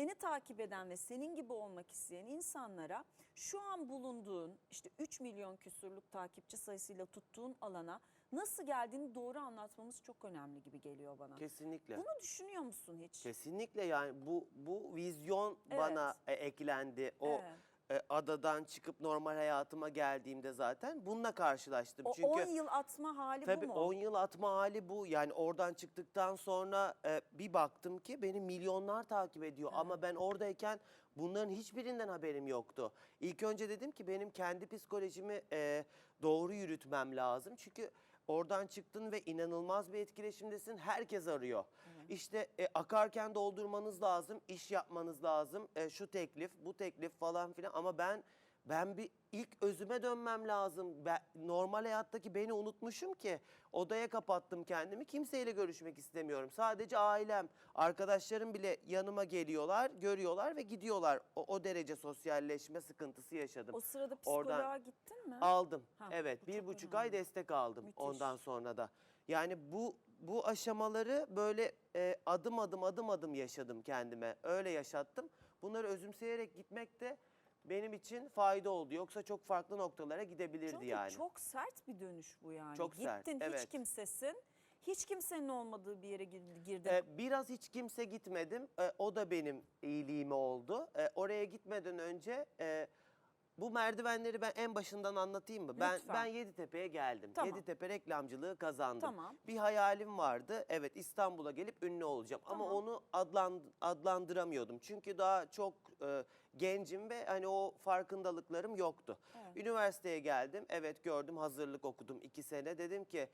seni takip eden ve senin gibi olmak isteyen insanlara şu an bulunduğun işte 3 milyon küsurluk takipçi sayısıyla tuttuğun alana nasıl geldiğini doğru anlatmamız çok önemli gibi geliyor bana. Kesinlikle. Bunu düşünüyor musun hiç? Kesinlikle yani bu bu vizyon Evet. bana e, eklendi. O Evet. E, adadan çıkıp normal hayatıma geldiğimde zaten bununla karşılaştım. O Çünkü 10 yıl atma hali Tabii bu mu? 10 yıl atma hali bu. Yani oradan çıktıktan sonra e, bir baktım ki beni milyonlar takip ediyor. Ama ben oradayken bunların hiçbirinden haberim yoktu. İlk önce dedim ki benim kendi psikolojimi e, doğru yürütmem lazım. Çünkü oradan çıktın ve inanılmaz bir etkileşimdesin. Herkes arıyor. İşte e, akarken doldurmanız lazım, iş yapmanız lazım. E, şu teklif, bu teklif falan filan. Ama ben ben bir ilk özüme dönmem lazım. Ben, normal hayattaki beni unutmuşum ki odaya kapattım kendimi. Kimseyle görüşmek istemiyorum. Sadece ailem, arkadaşlarım bile yanıma geliyorlar, görüyorlar ve gidiyorlar. O, o derece sosyalleşme sıkıntısı yaşadım. O sırada psikoloğa gittin mi? Aldım. Ha, evet, bir buçuk önemli. ay destek aldım Müthiş. ondan sonra da. Yani bu bu aşamaları böyle e, adım adım adım adım yaşadım kendime. Öyle yaşattım. Bunları özümseyerek gitmek de benim için fayda oldu. Yoksa çok farklı noktalara gidebilirdi Çünkü yani. çok sert bir dönüş bu yani. Çok Gittin sert, hiç evet. kimsesin. Hiç kimsenin olmadığı bir yere gir- girdin. Ee, biraz hiç kimse gitmedim. Ee, o da benim iyiliğime oldu. Ee, oraya gitmeden önce e, bu merdivenleri ben en başından anlatayım mı? Ben Lütfen. ben Yeditepe'ye geldim. Tamam. Yeditepe reklamcılığı kazandım. Tamam. Bir hayalim vardı. Evet İstanbul'a gelip ünlü olacağım ama Tamam. onu adland, adlandıramıyordum. Çünkü daha çok e, gencim ve hani o farkındalıklarım yoktu. Üniversiteye geldim. Evet gördüm hazırlık okudum iki sene. Dedim ki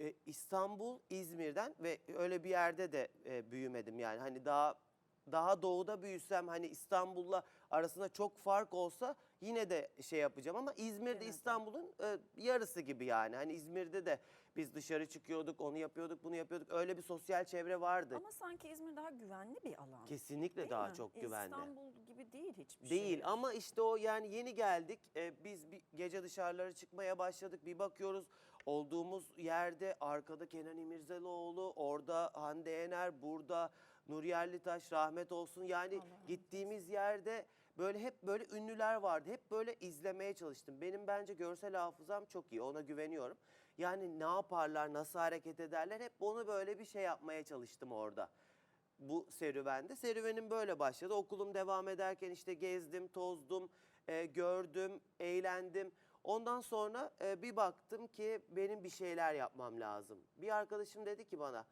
e, İstanbul, İzmir'den ve öyle bir yerde de e, büyümedim yani. Hani daha daha doğuda büyüsem hani İstanbul'la arasında çok fark olsa yine de şey yapacağım ama İzmir'de İstanbul'un e, yarısı gibi yani. Hani İzmir'de de biz dışarı çıkıyorduk, onu yapıyorduk, bunu yapıyorduk. Öyle bir sosyal çevre vardı. Ama sanki İzmir daha güvenli bir alan. Kesinlikle Değil daha mi? çok güvenli. İstanbul gibi değil hiçbir Değil şey. ama işte o yani yeni geldik. Ee, biz bir gece dışarılara çıkmaya başladık. Bir bakıyoruz olduğumuz yerde arkada Kenan İmirzalıoğlu, orada Hande Yener, burada Nur Yerlitaş rahmet olsun. Yani gittiğimiz yerde böyle hep böyle ünlüler vardı. Hep böyle izlemeye çalıştım. Benim bence görsel hafızam çok iyi. Ona güveniyorum. Yani ne yaparlar, nasıl hareket ederler hep onu böyle bir şey yapmaya çalıştım orada bu serüvende. Serüvenim böyle başladı. Okulum devam ederken işte gezdim, tozdum, e, gördüm, eğlendim. Ondan sonra e, bir baktım ki benim bir şeyler yapmam lazım. Bir arkadaşım dedi ki bana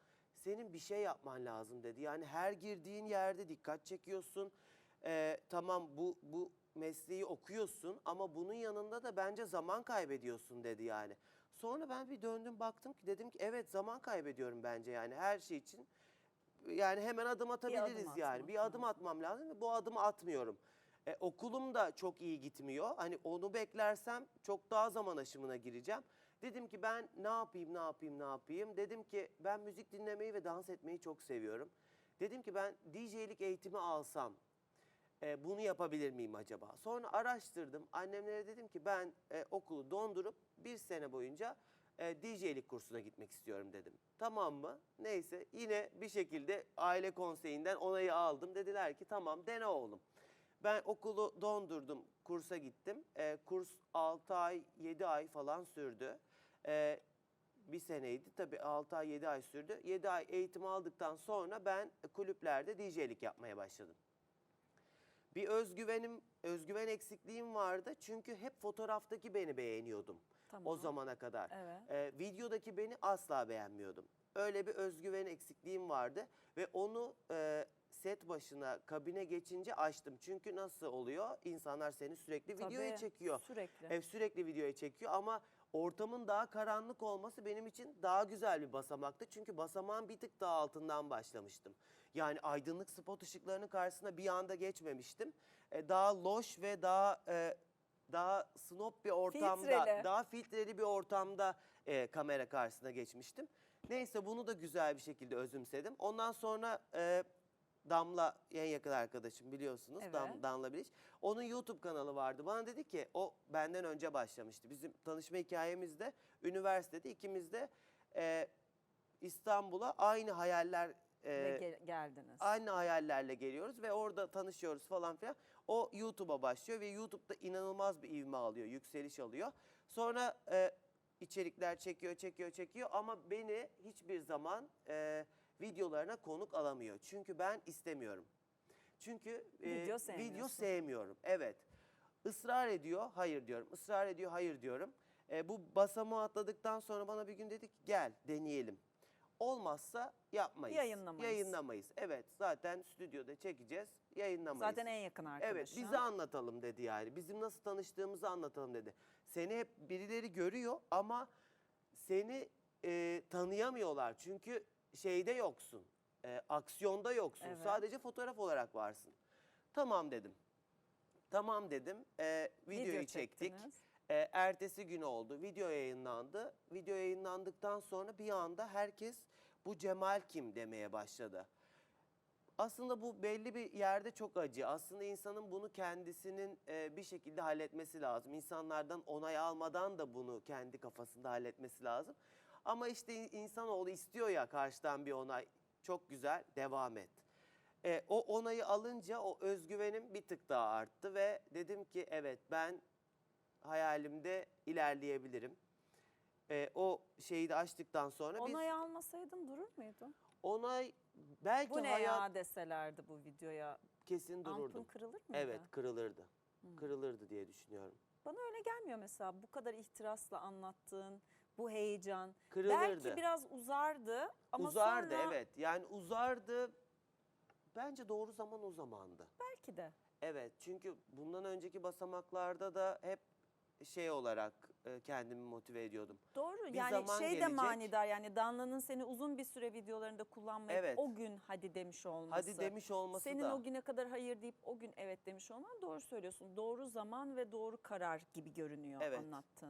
senin bir şey yapman lazım dedi. Yani her girdiğin yerde dikkat çekiyorsun. E, tamam bu bu mesleği okuyorsun ama bunun yanında da bence zaman kaybediyorsun dedi yani. Sonra ben bir döndüm baktım ki dedim ki evet zaman kaybediyorum bence yani her şey için yani hemen adım atabiliriz atmak yani. Bir adım atmam lazım ve bu adımı atmıyorum. E, okulum da çok iyi gitmiyor. Hani onu beklersem çok daha zaman aşımına gireceğim. Dedim ki ben ne yapayım, ne yapayım, ne yapayım? Dedim ki ben müzik dinlemeyi ve dans etmeyi çok seviyorum. Dedim ki ben DJ'lik eğitimi alsam e, bunu yapabilir miyim acaba? Sonra araştırdım. Annemlere dedim ki ben e, okulu dondurup bir sene boyunca e, DJ'lik kursuna gitmek istiyorum dedim. Tamam mı? Neyse yine bir şekilde aile konseyinden onayı aldım. Dediler ki tamam dene oğlum. Ben okulu dondurdum, kursa gittim. E, kurs 6 ay, 7 ay falan sürdü. E, bir seneydi tabii 6 ay, 7 ay sürdü. 7 ay eğitim aldıktan sonra ben kulüplerde DJ'lik yapmaya başladım. Bir özgüvenim, özgüven eksikliğim vardı. Çünkü hep fotoğraftaki beni beğeniyordum. Tamam. O zamana kadar. Evet. Ee, videodaki beni asla beğenmiyordum. Öyle bir özgüven eksikliğim vardı ve onu e, set başına kabine geçince açtım. Çünkü nasıl oluyor? İnsanlar seni sürekli videoya Tabii, çekiyor. sürekli. E, sürekli videoya çekiyor ama ortamın daha karanlık olması benim için daha güzel bir basamaktı. Çünkü basamağın bir tık daha altından başlamıştım. Yani aydınlık spot ışıklarının karşısına bir anda geçmemiştim. E, daha loş ve daha e, daha snob bir ortamda, Filtreli. daha filtreli bir ortamda e, kamera karşısına geçmiştim. Neyse bunu da güzel bir şekilde özümsedim. Ondan sonra e, Damla en yakın arkadaşım biliyorsunuz. Evet. Dam, Damla Bilic. Onun YouTube kanalı vardı. Bana dedi ki o benden önce başlamıştı. Bizim tanışma hikayemizde üniversitede ikimiz de e, İstanbul'a aynı hayaller e, gel- geldiniz. aynı hayallerle geliyoruz ve orada tanışıyoruz falan filan. O YouTube'a başlıyor ve YouTube'da inanılmaz bir ivme alıyor, yükseliş alıyor. Sonra e, içerikler çekiyor, çekiyor, çekiyor ama beni hiçbir zaman e, videolarına konuk alamıyor. Çünkü ben istemiyorum. Çünkü e, Video video sevmiyorsun. sevmiyorum. Evet. Israr ediyor, hayır diyorum. Israr ediyor, hayır diyorum. E, bu basamağı atladıktan sonra bana bir gün dedi ki gel deneyelim. Olmazsa yapmayız. Yayınlamayız. Yayınlamayız. Evet zaten stüdyoda çekeceğiz, yayınlamayız. Zaten en yakın arkadaşım. Evet bize anlatalım dedi yani. Bizim nasıl tanıştığımızı anlatalım dedi. Seni hep birileri görüyor ama seni e, tanıyamıyorlar. Çünkü şeyde yoksun. e, aksiyonda yoksun. Evet. Sadece fotoğraf olarak varsın. Tamam dedim. Tamam dedim. E, videoyu Video çektik. çektiniz. E, ertesi gün oldu. Video yayınlandı. Video yayınlandıktan sonra bir anda herkes bu Cemal kim demeye başladı. Aslında bu belli bir yerde çok acı. Aslında insanın bunu kendisinin e, bir şekilde halletmesi lazım. İnsanlardan onay almadan da bunu kendi kafasında halletmesi lazım. Ama işte in- insanoğlu istiyor ya karşıdan bir onay. Çok güzel, devam et. E, o onayı alınca o özgüvenim bir tık daha arttı ve dedim ki evet ben hayalimde ilerleyebilirim. E, o şeyi de açtıktan sonra biz Onay almasaydın durur muydun? onay belki Bu ne hayat ya deselerdi bu videoya. kesin dururdum. kırılır mıydı? Evet kırılırdı. Hmm. Kırılırdı diye düşünüyorum. Bana öyle gelmiyor mesela bu kadar ihtirasla anlattığın bu heyecan. Kırılırdı. Belki biraz uzardı ama uzardı sonra evet. Yani uzardı. Bence doğru zaman o zamandı. belki de. Evet çünkü bundan önceki basamaklarda da hep şey olarak e, kendimi motive ediyordum. Doğru Bir yani zaman şey de gelecek. manidar yani Danla'nın seni uzun bir süre videolarında kullanmayıp Evet. o gün hadi demiş olması. Hadi demiş olması Senin da. o güne kadar hayır deyip o gün evet demiş olman doğru söylüyorsun. Doğru zaman ve doğru karar gibi görünüyor Evet. anlattığın.